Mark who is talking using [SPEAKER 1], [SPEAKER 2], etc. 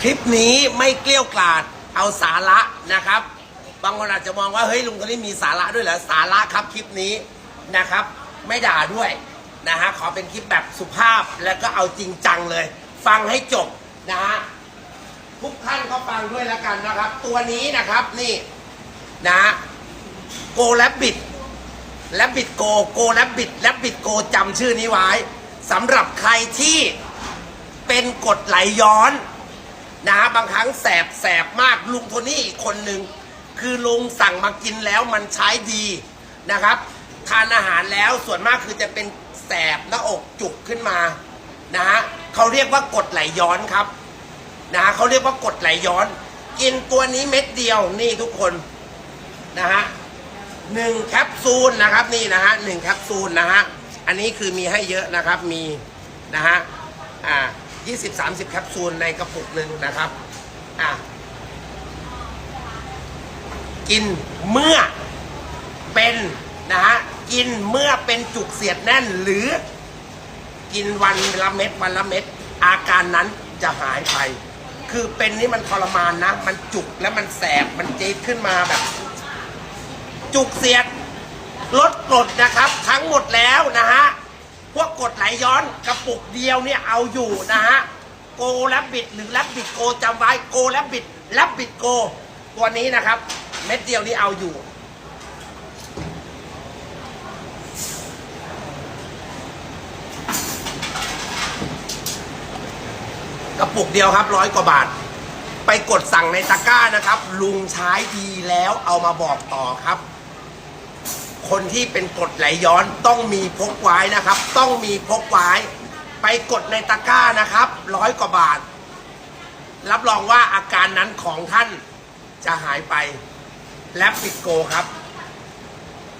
[SPEAKER 1] คลิปนี้ไม่เกลี้ยวกล่อดเอาสาระนะครับ บางคนอาจจะมองว่าเฮ้ยลุงคนนี้มีสาระด้วยเหรอสาระครับคลิปนี้นะครับ ไม่ด่าด้วยนะฮะขอเป็นคลิปแบบสุภาพแล้วก็เอาจริงจังเลย ฟังให้จบนะฮะทุกท่านก็ฟังด้วยแล้วกันนะครับ ตัวนี้นะครับนี่นะโกแลบบิดแลบบิดโกโกแลบบิดแลบบิดโกจำชื่อนี้ไว้สำหรับใครที่เป็นกดไหลย้อน นะฮะบางครั้งแสบแสบมากลุงโทนี่อีกคนหนึ่งคือลุงสั่งมากินแล้วมันใช้ดีนะครับ ทานอาหารแล้วส่วนมากคือจะเป็นแสบหน้าอกจุกขึ้นมานะฮะเขาเรียกว่ากดไหลย้อนครับนะฮะเขาเรียกว่ากดไหลย้อน กินตัวนี้เม็ดเดียวนี่ทุกคนนะฮะหนึ่งแคปซูลนะครับนี่นะฮะหนึ่งแคปซูลนะฮะอันนี้คือมีให้เยอะนะครับมีนะฮะอ่า ยี่สิบสามสิบแคปซูลในกระปุกหนึ่งนะครับอะกินเมื่อเป็นนะฮะกินเมื่อเป็นจุกเสียดแน่นหรือ กินวันละเม็ดวันละเม็ดอาการนั้นจะหายไป คือเป็นนี่มันทรมานนะ มันจุกแล้วมันแสบมันจี๊ดขึ้นมาแบบ จุกเสียดลดกรดนะครับ ทั้งหมดแล้วนะฮะ กดไหลย้อนกระปุกเดียวเนี่ยเอาอยู่นะฮะโกแลบบิดหรือแลบบิดโกจำไว้โกแลบบิดแลบบิดโก ตัวนี้นะครับ เม็ดเดียวนี้เอาอยู่ กระปุกเดียวครับร้อยกว่าบาท ไปกดสั่งในตะกร้านะครับ ลุงใช้ดีแล้วเอามาบอกต่อครับ คนที่เป็นกดไหลย้อนต้องมีพกไว้นะครับ ต้องมีพกไว้ไปกดในตะกร้านะครับร้อยกว่าบาท รับรองว่าอาการนั้นของท่านจะหายไปและปิดโกครับ